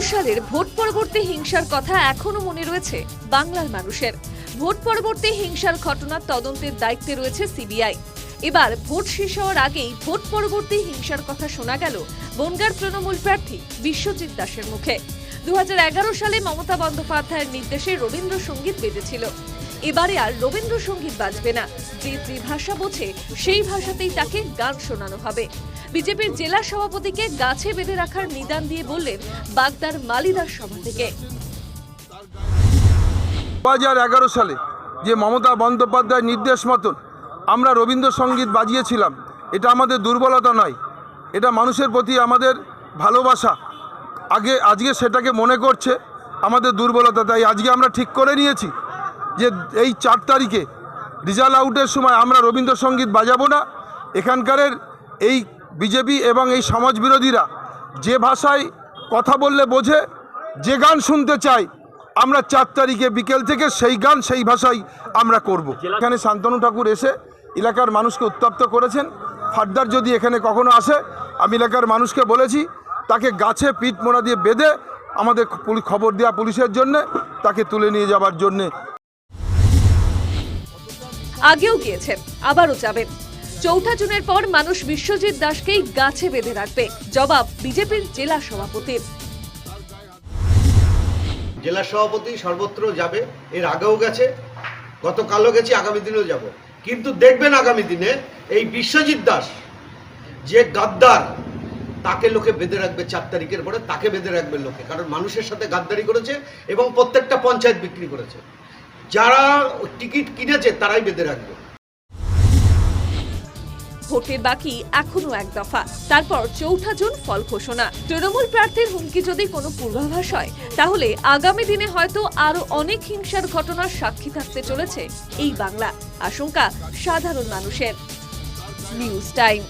সালের ভোট পরবর্তী হিংসার কথা এখনও মনে রয়েছে বাংলার মানুষের। ভোট পরবর্তী হিংসার ঘটনার তদন্তের দায়িত্বে রয়েছে সিবিআই। এবার ভোট শেষ হওয়ার আগেই ভোট পরবর্তী হিংসার কথা শোনা গেল বনগার তৃণমূল প্রার্থী বিশ্বজিৎ দাসের মুখে। দু হাজার এগারো সালে মমতা বন্দ্যোপাধ্যায়ের নির্দেশে রবীন্দ্রসঙ্গীত বেজেছিল। এবারে আর রবীন্দ্রসঙ্গীত বাজবে না। যে ভাষা বোঝে, সেই ভাষাতেই তাকে গান শোনানো হবে। বিজেপির জেলা সভাপতিকে গাছে বেঁধে রাখার নিদান দিয়ে বললেন বাগদার মালিদার সভা থেকে। দু হাজার এগারো সালে যে মমতা বন্দ্যোপাধ্যায়ের নির্দেশ মতন আমরা রবীন্দ্রসঙ্গীত বাজিয়েছিলাম, এটা আমাদের দুর্বলতা নয়। এটা মানুষের প্রতি আমাদের ভালোবাসা। আগে, আজকে সেটাকে মনে করছে আমাদের দুর্বলতা, তাই আজকে আমরা ঠিক করে নিয়েছি যে এই চার তারিখে রিজাল্ট আউটের সময় আমরা রবীন্দ্রসঙ্গীত বাজাবো না। এখানকারের এই বিজেপি এবং এই সমাজবিরোধীরা যে ভাষায় কথা বললে বোঝে, যে গান শুনতে চাই, আমরা চার তারিখে বিকেল থেকে সেই গান, সেই ভাষায় আমরা করব। এখানে শান্তনু ঠাকুর এসে এলাকার মানুষকে উত্তপ্ত করেছেন। ফার্দার যদি এখানে কখনো আসে, আমি এলাকার মানুষকে বলেছি, তাকে গাছে পিঠ মোড়া দিয়ে বেঁধে আমাদের খবর দেওয়া পুলিশের জন্যে, তাকে তুলে নিয়ে যাবার জন্যে। আগেও গিয়েছেন, আবারও যাবেন। চৌঠা জুনের পর মানুষ বিশ্বজিৎ দাসকেই গাছে বেঁধে রাখবে। জবাব বিজেপির জেলা সভাপতির। জেলা সভাপতি সর্বত্র যাবে, এর আগেও গেছে, গতকালও গেছি, আগামী দিনেও যাব। কিন্তু দেখবেন আগামী দিনে এই বিশ্বজিৎ দাস যে গাদ্দার, তাকে লোকে বেঁধে রাখবে চার তারিখের পরে, তাকে বেঁধে রাখবে লোকে, কারণ মানুষের সাথে গাদ্দারি করেছে এবং প্রত্যেকটা পঞ্চায়েত বিক্রি করেছে। যারা টিকিট কিনেছে, তারাই বেঁধে রাখবে। ভোটের বাকি এখনও এক দফা। তারপর চৌঠা জুন ফল ঘোষণা। তৃণমূল প্রার্থীর হুমকি যদি কোনো পূর্বাভাস হয়, তাহলে আগামী দিনে হয়তো আরও অনেক হিংসার ঘটনার সাক্ষী থাকতে চলেছে এই বাংলা। আশঙ্কা সাধারণ মানুষের। News time.